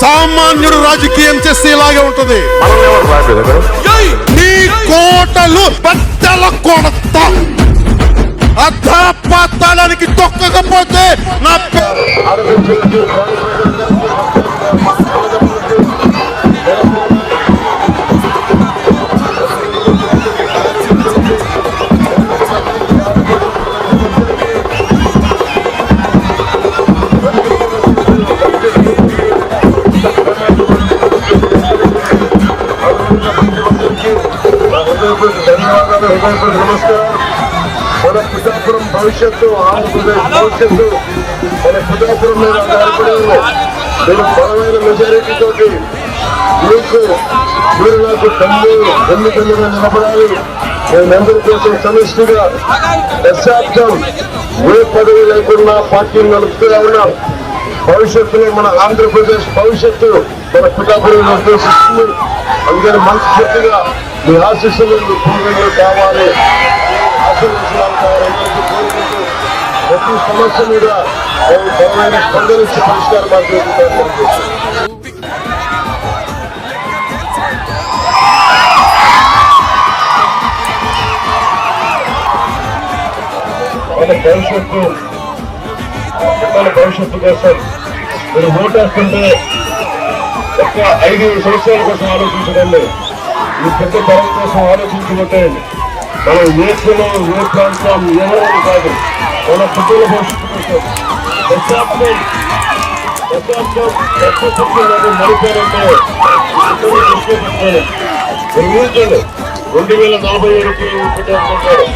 సామాన్యుడు రాజకీయం చేస్తే ఇలాగే ఉంటది. నీ కోటలు బద్దల కొడత. అధాపాతాళానికి తొక్కకపోతే నా పే- ధన్యవాదాలు హృదయపూర్వక నమస్కారం మన పిఠాపురం భవిష్యత్తు ఆంధ్రప్రదేశ్ భవిష్యత్తు మన పిఠాపురం మీద ఆధారపడి ఉంది నేను బలమైన మెజారిటీతో మీకు మీరు నాకు తల్లి ఎన్నికలుగా నిలబడాలి మేమందరి కోసం సమిష్టిగా దశాబ్దం ఏ పదవి లేకుండా పార్టీని నడుపుతూ ఉన్నాం భవిష్యత్తులో మన ఆంధ్రప్రదేశ్ భవిష్యత్తు మన పిఠాపురం నిర్దేశిస్తుంది అందుకని మనస్ఫూర్తిగా మీ ఆశీస్సులు మీ పూర్వీకులు కావాలి. ఆశీర్వచనాలు కావాలి కోరుకుంటూ ప్రతి సమస్య మీద బలమైన స్పందన పరిష్కారం మార్చుకుంటారు మన భవిష్యత్తు పిల్లల భవిష్యత్తు కోసం మీరు ఓటేస్తుంటే ఒక ఐదు సంవత్సరాల కోసం ఆలోచించకండి. ఈ పెద్ద తరం కోసం ఆలోచించుకుంటే మనం ఏ కులం ఏ ప్రాంతం ఏమైనా కాదు మన పిల్లల భవిష్యత్తు కోసం దశాబ్దం దశాబ్దం దశాబ్దం మరిపారంటే పిల్లలు దృష్టి ఊహించండి రెండు వేల నలభై ఏడుకి పెట్టారు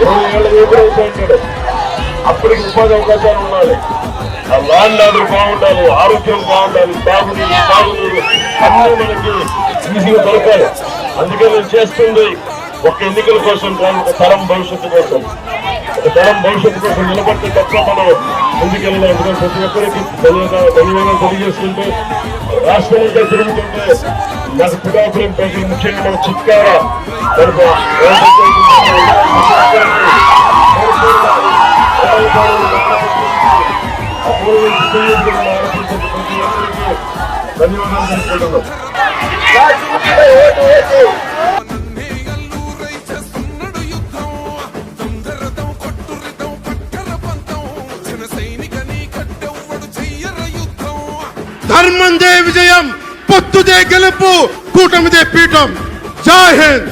ఇరవై ఏళ్ళ యువకుడు అవుతాడు అప్పటికి ఉపాధి అవకాశాలు ఉండాలి. ఆ ల్యాండ్ బాగుండాలి ఆరోగ్యం బాగుండాలి తాగునీరు తాగునీరు అన్నీ మనకి ఈజీగా దొరకాలి. అందుకే నేను చేస్తుంది ఒక ఎన్నికల కోసం కాదు ఒక తరం భవిష్యత్తు కోసం. ఒక తరం భవిష్యత్తు కోసం నిలబడితే తప్ప మనం ముందుకెళ్ళాలి అందుకని ప్రతి ఒక్కరికి ధన్యవాదాలు తెలియజేస్తుంటే రాష్ట్రం అంతా తిరుగుతుంటే నాకు పిడాపురం ప్రజలు ముఖ్యంగా మన చిట్కారా మనకు చెయ్యర యుద్ధం ధర్మందే విజయం పొత్తుదే గెలుపు కూటమిదే పీఠం. జై హింద్!